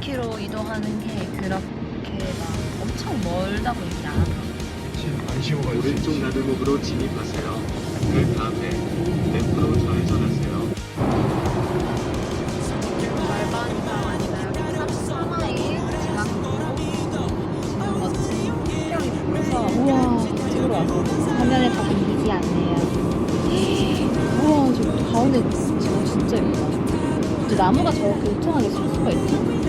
800km 이동하는 게 그렇게 막 엄청 멀다 보니까 오른쪽 나들목으로 진입하세요. 그 다음에 왼쪽으로 좌회전하세요. 화면에 다 보이지 않네요. 우와 저 가운데 저거 진짜 예쁘다. 나무가 저렇게 그 유통하게 쓸 수가 있지?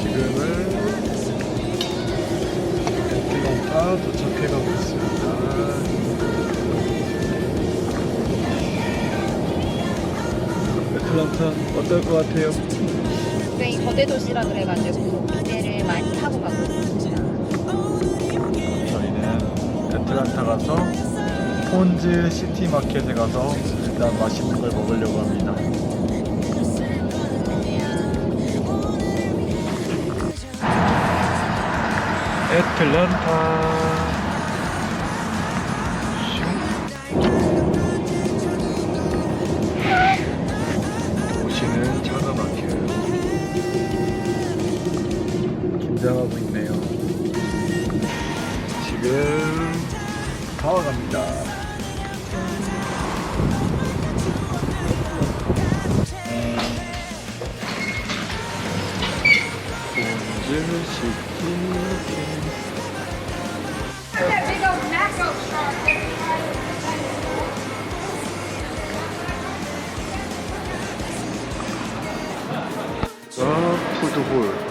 지금은 애틀란타 도착해가고 있습니다 애틀란타 어떨 것 같아요? 굉장히 거대 도시라 그래가지고 기대를 많이 하고 가고 있습니다. 저희는 애틀란타 가서 폰즈 시티 마켓에 가서 일단 맛있는 걸 먹으려고 합니다. 애틀란타. 도시는 차가 막혀요. 긴장하고 있네 자, 푸드홀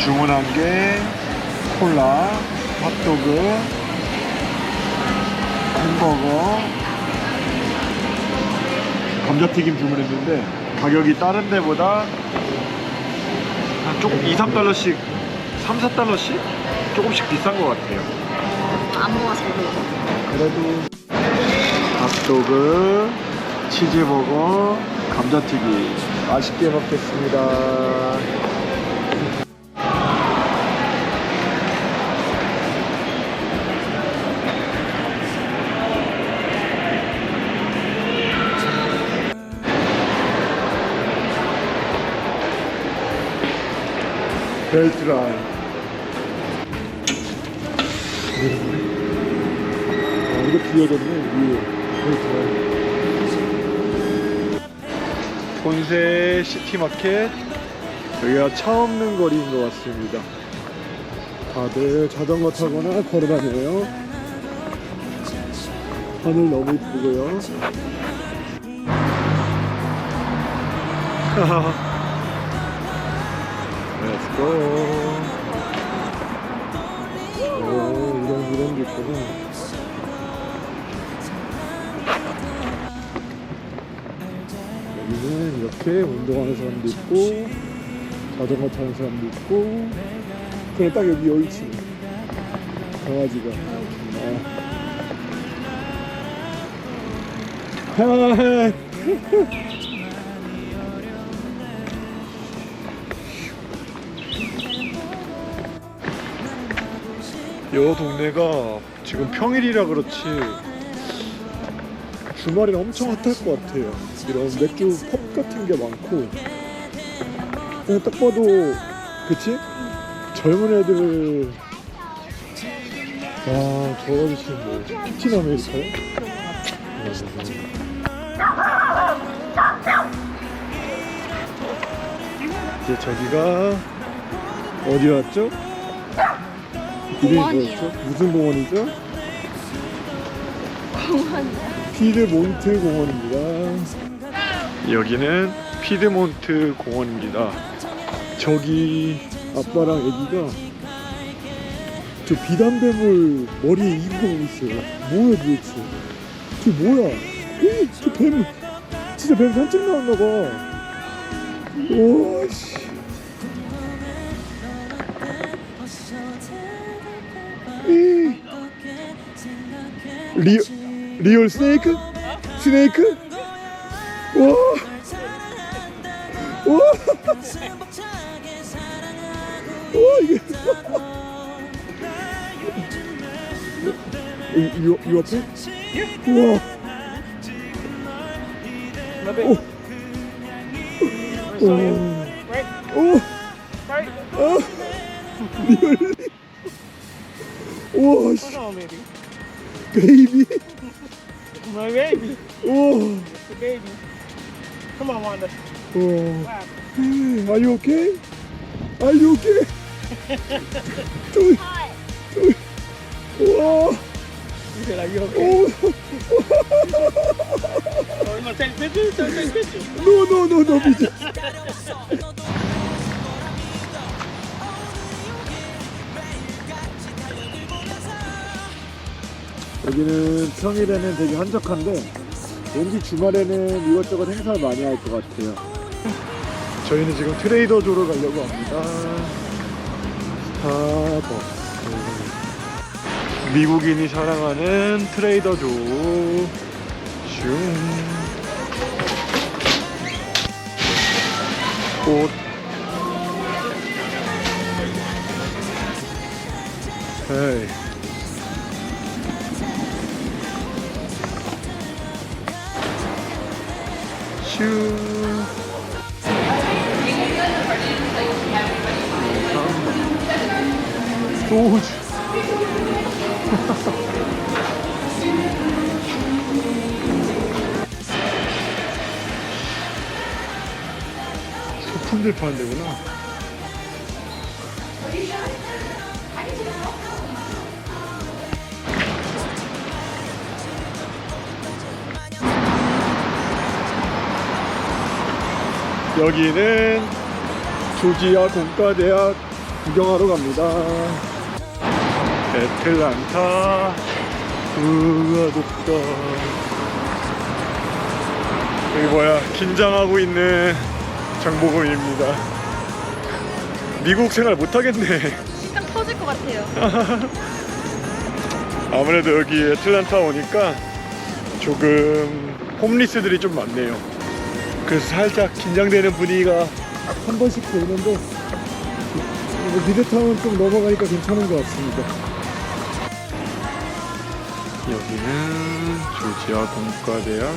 주문한 게 콜라, 핫도그, 햄버거, 감자튀김 주문했는데 가격이 다른 데보다 한 조금 2, 3달러씩 3, 4달러씩 조금씩 비싼 것 같아요. 안 먹어서. 그래도 핫도그, 치즈버거, 감자튀김 맛있게 먹겠습니다 벨트라인. 어, 이거 비어졌네 위에. 벨트라인. 본세 시티마켓. 여기가 차 없는 거리인 것 같습니다. 다들 자전거 타거나 걸어 다녀요. 하늘 너무 이쁘고요. 오, 이런, 이런 게 있구나. 여기는 이렇게 운동하는 사람도 있고, 자전거 타는 사람도 있고, 그래, 딱 여기 여의치. 강아지가. 아. 여 동네가 지금 평일이라 그렇지 주말에는 엄청 핫할 것 같아요. 이런 맥주 펍 같은 게 많고 그냥 딱 봐도 그치? 젊은 애들 아저 아저씨는 뭐 라틴 아메리카요? 이제 저기가 어디 왔죠? 공원이요. 무슨 공원이죠? 공원이요? 피드몬트 공원입니다. 여기는 피드몬트 공원입니다. 저기 아빠랑 애기가 저 비단뱀을 머리에 입고 있어요. 뭐야 도대체? 저 뭐야? 에이, 저 뱀, 진짜 뱀 산책 나왔나 봐. 오씨. 리 리얼 스네이크? 스네이크? 와. 와. 와 이게. 이, 이, 이 앞에? 우와. 오. 오. 오. 아. 리얼리. 우와 씨. baby. my baby. Oh. It's a baby. Come on, Wanda. Oh. Wow. Are you okay? Are you okay? Dude. Hot. Dude. Oh. You're you okay? Oh. oh. You to take pictures? Take pictures. No, no, no, no, pictures. 여기는 평일에는 되게 한적한데 왠지 주말에는 이것저것 행사를 많이 할 것 같아요. 저희는 지금 트레이더 조로 가려고 합니다. 스타벅스. 미국인이 사랑하는 트레이더 조. 슝. 꽃. 헤이. 소품들 파는 데구나. 여기는 조지아 공과대학 구경하러 갑니다. 애틀란타 우와 높다 여기 뭐야 긴장하고 있는 장보검입니다. 미국 생활 못하겠네. 심장 터질 것 같아요. 아무래도 여기 애틀란타 오니까 조금 홈리스들이 좀 많네요. 그래서 살짝 긴장되는 분위기가 한 번씩 보이는데 미드타운 좀 넘어가니까 괜찮은 것 같습니다. 여기는 조지아 공과대학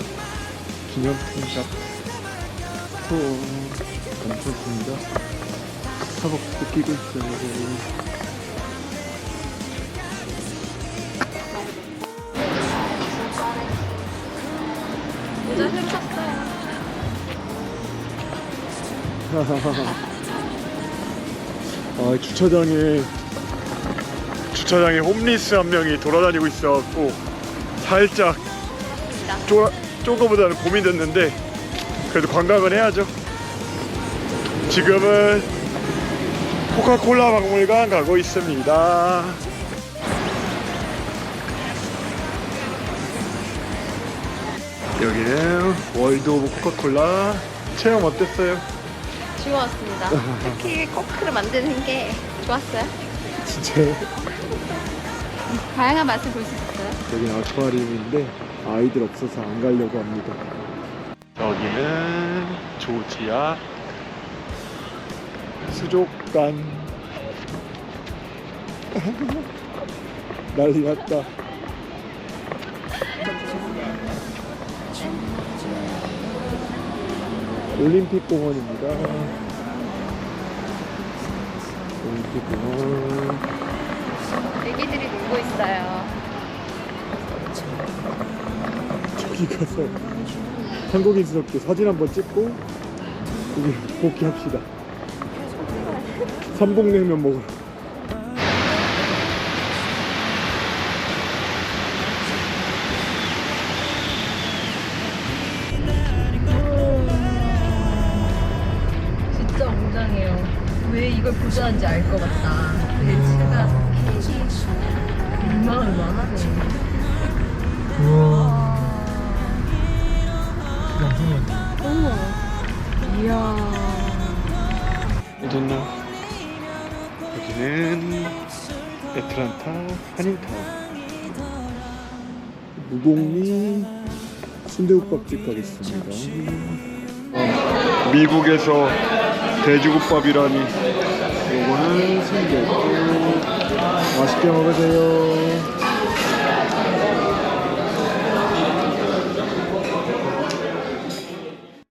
기념품샵 오, 괜찮습니다. 스타벅스 끼고 있어요 모자 훔쳤어요. 아 주차장에 주차장에 홈리스 한 명이 돌아다니고 있어갖고 살짝 쪼, 쪼거보다는 고민됐는데 그래도 관광은 해야죠 지금은 코카콜라 박물관 가고 있습니다 여기는 월드 오브 코카콜라 체험 어땠어요? 지워왔습니다. 특히 코크를 만드는 게 좋았어요. 진짜요? 다양한 맛을 볼 수 있었어요. 여기는 아쿠아리움인데 아이들 없어서 안 가려고 합니다. 여기는 조지아 수족관 난리 났다. 올림픽 공원입니다. 이렇게 애기들이 놀고 있어요. 저기 가서 한국인스럽게 사진 한번 찍고 우리 복귀합시다. 삼봉냉면 먹으러. 진짜 웅장해요. 왜 이걸 보자는지 알 것 같다. 되게 제가 얼마나 많아네. 우와. 우와. 이야. 어딨나? 여기는 애틀란타 한인타운 무봉리 순대국밥집 가겠습니다 어, 미국에서 돼지국밥이라니 요거는 순대국 맛있게 먹으세요